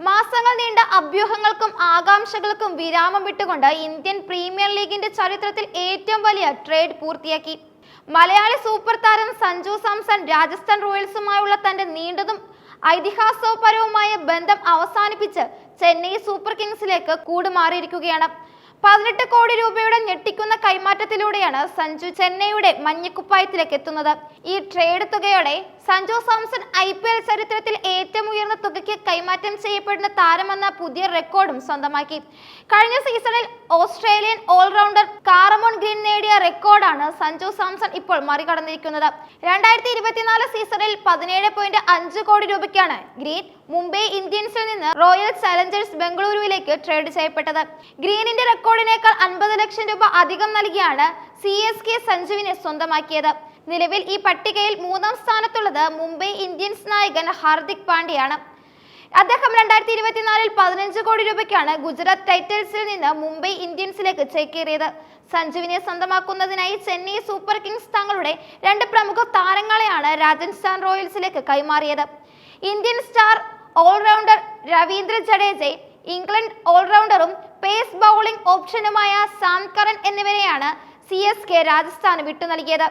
മാസങ്ങൾ നീണ്ട അഭ്യൂഹങ്ങൾക്കും ആകാംക്ഷകൾക്കും വിരാമം വിട്ടുകൊണ്ട് ഇന്ത്യൻ പ്രീമിയർ ലീഗിന്റെ ചരിത്രത്തിൽ ഏറ്റവും വലിയ ട്രേഡ് പൂർത്തിയാക്കി. മലയാളി സൂപ്പർ താരം സഞ്ജു സാംസൺ രാജസ്ഥാൻ റോയൽസുമായുള്ള തന്റെ നീണ്ടതും ഐതിഹാസികപരവുമായ ബന്ധം അവസാനിപ്പിച്ച് ചെന്നൈ സൂപ്പർ കിങ്സിലേക്ക് കൂടുമാറിയിരിക്കുകയാണ് പതിനെട്ട് കോടി രൂപയുടെ ഞെട്ടിക്കുന്ന കൈമാറ്റത്തിലൂടെയാണ് സഞ്ജു ചെന്നൈയുടെ മഞ്ഞക്കുപ്പായത്തിലേക്ക് എത്തുന്നത്. ഈ trade തുകയോടെ Sanju Samson I P L ചരിത്രത്തിൽ ഏറ്റവും ഉയർന്ന തുകയ്ക്ക് കൈമാറ്റം ചെയ്യപ്പെടുന്ന താരമെന്ന പുതിയ റെക്കോർഡും സ്വന്തമാക്കി. കഴിഞ്ഞ സീസണിൽ ഓസ്ട്രേലിയൻ ഓൾറൗണ്ടർ കാറമോൺ റെക്കോർഡാണ് സഞ്ജു സാംസൺ ഇപ്പോൾ മറികടന്നിരിക്കുന്നത്. രണ്ടായിരത്തി ഇരുപത്തിനാല് സീസണിൽ പതിനേഴ് പോയിന്റ് അഞ്ച് കോടി രൂപയ്ക്കാണ് ഗ്രീൻ മുംബൈ ഇന്ത്യൻസിൽ നിന്ന് റോയൽ ചലഞ്ചേഴ്സ് ബംഗളൂരുവിലേക്ക് ട്രേഡ് ചെയ്യപ്പെട്ടത്. ഗ്രീനിന്റെ റെക്കോർഡിനേക്കാൾ അൻപത് ലക്ഷം രൂപ അധികം നൽകിയാണ് സി എസ് കെ സഞ്ജുവിനെ സ്വന്തമാക്കിയത്. നിലവിൽ ഈ പട്ടികയിൽ മൂന്നാം സ്ഥാനത്തുള്ളത് മുംബൈ ഇന്ത്യൻസ് നായകൻ ഹാർദിക് പാണ്ഡ്യയാണ്. അദ്ദേഹം രണ്ടായിരത്തി ഇരുപത്തിനാലിൽ പതിനഞ്ച് കോടി രൂപയ്ക്കാണ് ഗുജറാത്ത് ടൈറ്റൽസിൽ നിന്ന് മുംബൈ ഇന്ത്യൻസിലേക്ക് ചേക്കേറിയത്. സഞ്ജുവിനെ സ്വന്തമാക്കുന്നതിനായി ചെന്നൈ സൂപ്പർ കിങ്സ് തങ്ങളുടെ രണ്ട് പ്രമുഖ താരങ്ങളെയാണ് രാജസ്ഥാൻ റോയൽസിലേക്ക് കൈമാറിയത്. ഇന്ത്യൻ സ്റ്റാർ ഓൾറൗണ്ടർ രവീന്ദ്ര ജഡേജയെ ഇംഗ്ലണ്ട് ഓൾറൗണ്ടറും പേസ് ബൗളിംഗ് ഓപ്ഷനുമായ സാംകരൻ എന്നിവരെയാണ് സി എസ് കെ രാജസ്ഥാന് വിട്ടു നൽകിയത്.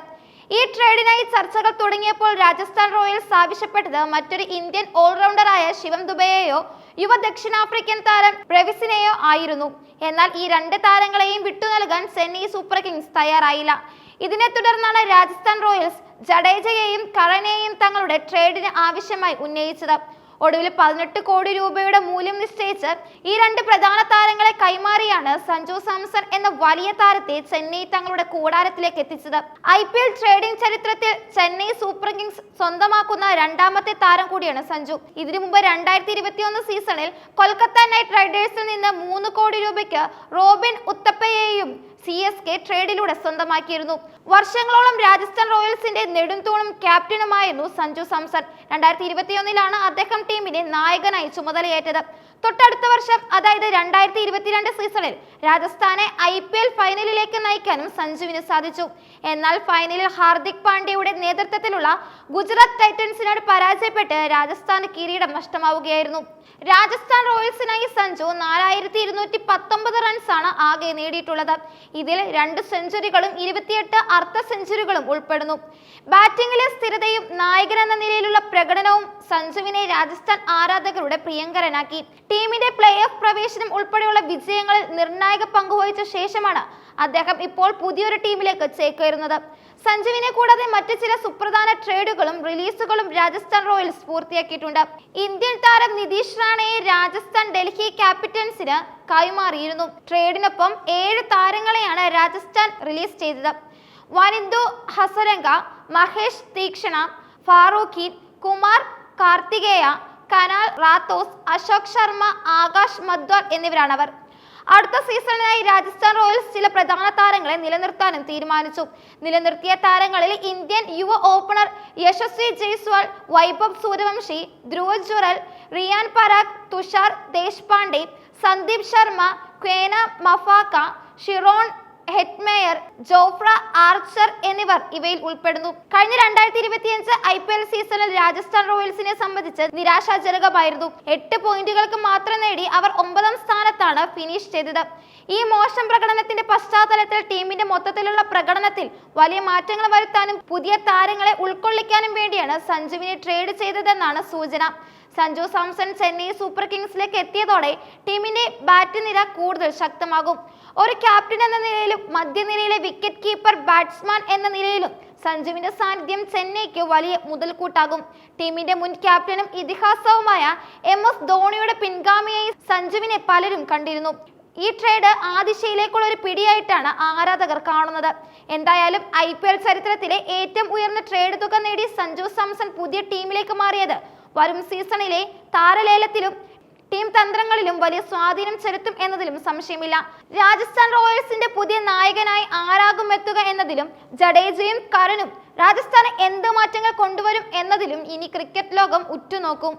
ഈ ട്രേഡിനായി ചർച്ചകൾ തുടങ്ങിയപ്പോൾ രാജസ്ഥാൻ റോയൽസ് ആവശ്യപ്പെട്ടത് മറ്റൊരു ഇന്ത്യൻ ഓൾറൗണ്ടറായ ശിവം ദുബയെയോ യുവ ദക്ഷിണാഫ്രിക്കൻ താരം പ്രവിസിനെയോ ആയിരുന്നു. എന്നാൽ ഈ രണ്ട് താരങ്ങളെയും വിട്ടു നൽകാൻ ചെന്നൈ സൂപ്പർ കിങ്സ് തയ്യാറായില്ല. ഇതിനെ തുടർന്നാണ് രാജസ്ഥാൻ റോയൽസ് ജഡേജയെയും കറനെയും തങ്ങളുടെ ട്രേഡിന് ആവശ്യമായി ഉന്നയിച്ചത്. ഒടുവിൽ പതിനെട്ട് കോടി രൂപയുടെ മൂല്യം നിശ്ചയിച്ച് ഈ രണ്ട് പ്രധാന താരങ്ങളെ കൈമാറിയാണ് സഞ്ജു സാംസൺ എന്ന വലിയ താരത്തെ ചെന്നൈ തങ്ങളുടെ കൂടാരത്തിലേക്ക് എത്തിച്ചത്. ഐ പി എൽ ട്രേഡിംഗ് ചരിത്രത്തിൽ ചെന്നൈ സൂപ്പർ കിങ്സ് സ്വന്തമാക്കുന്ന രണ്ടാമത്തെ താരം കൂടിയാണ് സഞ്ജു. ഇതിനു മുമ്പ് രണ്ടായിരത്തി സീസണിൽ കൊൽക്കത്ത നൈറ്റ് റൈഡേഴ്സിൽ നിന്ന് മൂന്ന് കോടി രൂപയ്ക്ക് റോബിൻ ഉത്തപ്പയെയും സി എസ് കെ ട്രേഡിലൂടെ സ്വന്തമാക്കിയിരുന്നു. വർഷങ്ങളോളം രാജസ്ഥാൻ റോയൽസിന്റെ നെടുംതൂണും ക്യാപ്റ്റനുമായിരുന്നു സഞ്ജു സാംസൺ. രണ്ടായിരത്തി ഇരുപത്തിയൊന്നിലാണ് അദ്ദേഹം ടീമിനെ നായകനായി ചുമതലയേറ്റത്. തൊട്ടടുത്ത വർഷം അതായത് രണ്ടായിരത്തി ഇരുപത്തിരണ്ട് സീസണിൽ രാജസ്ഥാനെ ഐ പി എൽ ഫൈനലിലേക്ക് നയിക്കാനും സഞ്ജുവിന് സാധിച്ചു. എന്നാൽ ഫൈനലിൽ ഹാർദിക് പാണ്ഡ്യയുടെ നേതൃത്വത്തിലുള്ള ഗുജറാത്ത് ടൈറ്റൻസിനോട് പരാജയപ്പെട്ട് രാജസ്ഥാന് കിരീടം നഷ്ടമാവുകയായിരുന്നു. രാജസ്ഥാൻ റോയൽസിനായി സഞ്ജു നാലായിരത്തി ഇരുന്നൂറ്റി പത്തൊമ്പത് റൺസാണ് ആകെ നേടിയിട്ടുള്ളത്. ഇതിൽ രണ്ട് സെഞ്ചുറികളും ഇരുപത്തിയെട്ട് അർദ്ധ സെഞ്ചുറികളും ഉൾപ്പെടുന്നു. ബാറ്റിംഗിലെ സ്ഥിരതയും നായകൻ എന്ന നിലയിലുള്ള പ്രകടനവും സഞ്ജുവിനെ രാജസ്ഥാൻ ആരാധകരുടെ പ്രിയങ്കരനാക്കി. ടീമിന്റെ പ്ലേ ഓഫ് പ്രവേശനം ഉൾപ്പെടെയുള്ള വിജയങ്ങളിൽ നിർണായക പങ്കുവഹിച്ച ശേഷമാണ് അദ്ദേഹം ഇപ്പോൾ പുതിയൊരു ടീമിലേക്ക് ചേക്കേറുന്നത്. സഞ്ജുവിനെ കൂടാതെ മറ്റു ചില സുപ്രധാന ട്രേഡുകളും റിലീസുകളും രാജസ്ഥാൻ റോയൽസ് പൂർത്തിയാക്കിയിട്ടുണ്ട്. ഇന്ത്യൻ താരം നിതീഷ് റാണയെ രാജസ്ഥാൻ ഡൽഹി ക്യാപിറ്റൽസിന് കൈമാറിയിരുന്നു. ട്രേഡിനൊപ്പം ഏഴ് താരങ്ങളെയാണ് രാജസ്ഥാൻ റിലീസ് ചെയ്തത്. വനിന്ദു ഹസരംഗ മഹേഷ് തീക്ഷണ ഫാറൂഖി കുമാർ കാർത്തികേയ കനാൽ റാത്തോസ് അശോക് ശർമ്മ ആകാശ് മദ്വാർ എന്നിവരാണവർ. അടുത്ത സീസണിനായി രാജസ്ഥാൻ റോയൽസ് ചില പ്രധാന താരങ്ങളെ നിലനിർത്താനും തീരുമാനിച്ചു. നിലനിർത്തിയ താരങ്ങളിൽ ഇന്ത്യൻ യുവ opener Yashasvi Jaiswal Vaibhav Suryavanshi Dhruv Jurel Riyan Parag Tushar Deshpande Sandeep Sharma Kwena Maphaka Shimron Hetmyer Jofra Archer എന്നിവർ ഇവയിൽ ഉൾപ്പെടുന്നു. കഴിഞ്ഞ രണ്ടായിരത്തി ഇരുപത്തിയഞ്ച് ഐ പി എൽ സീസണിൽ രാജസ്ഥാൻ റോയൽസിനെ സംബന്ധിച്ച് നിരാശാജനകമായിരുന്നു. എട്ട് പോയിന്റുകൾക്ക് മാത്രം നേടി അവർ ഒമ്പതാം സ്ഥാനത്താണ് ഫിനിഷ് ചെയ്തത്. ഈ മോശം പ്രകടനത്തിന്റെ പശ്ചാത്തലത്തിൽ ടീമിന്റെ മൊത്തത്തിലുള്ള പ്രകടനത്തിൽ വലിയ മാറ്റങ്ങൾ വരുത്താനും പുതിയ താരങ്ങളെ ഉൾക്കൊള്ളിക്കാനും വേണ്ടിയാണ് സഞ്ജുവിനെ ട്രേഡ് ചെയ്തതെന്നാണ് സൂചന. സഞ്ജു സാംസൺ ചെന്നൈ സൂപ്പർ കിങ്സിലേക്ക് എത്തിയതോടെ ടീമിന്റെ ബാറ്റ് നിര കൂടുതൽ ശക്തമാകും. ഒരു ക്യാപ്റ്റൻ എന്ന നിലയിലും മധ്യനിരയിലെ വിക്കറ്റ് കീപ്പർ ബാറ്റ്സ്മാൻ എന്ന നിലയിലും സഞ്ജുവിന്റെ സാന്നിധ്യം ചെന്നൈക്ക് വലിയ മുതൽക്കൂട്ടാകും. ടീമിന്റെ മുൻ ക്യാപ്റ്റനും ഇതിഹാസവുമായ എം എസ് ധോണിയുടെ പിൻഗാമിയായി സഞ്ജുവിനെ പലരും കണ്ടിരുന്നു. ഈ ട്രേഡ് ആ ദിശയിലേക്കുള്ള ഒരു പിടിയായിട്ടാണ് ആരാധകർ കാണുന്നത്. എന്തായാലും ഐ ചരിത്രത്തിലെ ഏറ്റവും ഉയർന്ന ട്രേഡ് തുക നേടി സഞ്ജു സാംസൺ പുതിയ ടീമിലേക്ക് മാറിയത് വരും സീസണിലെ താരലേലത്തിലും ടീം തന്ത്രങ്ങളിലും വലിയ സ്വാധീനം ചെലുത്തും എന്നതിലും സംശയമില്ല. രാജസ്ഥാൻ റോയൽസിന്റെ പുതിയ നായകനായി ആരാകും എത്തുക എന്നതിലും ജഡേജയും കരനും രാജസ്ഥാന് എന്ത് മാറ്റങ്ങൾ കൊണ്ടുവരും എന്നതിലും ഇനി ക്രിക്കറ്റ് ലോകം ഉറ്റുനോക്കും.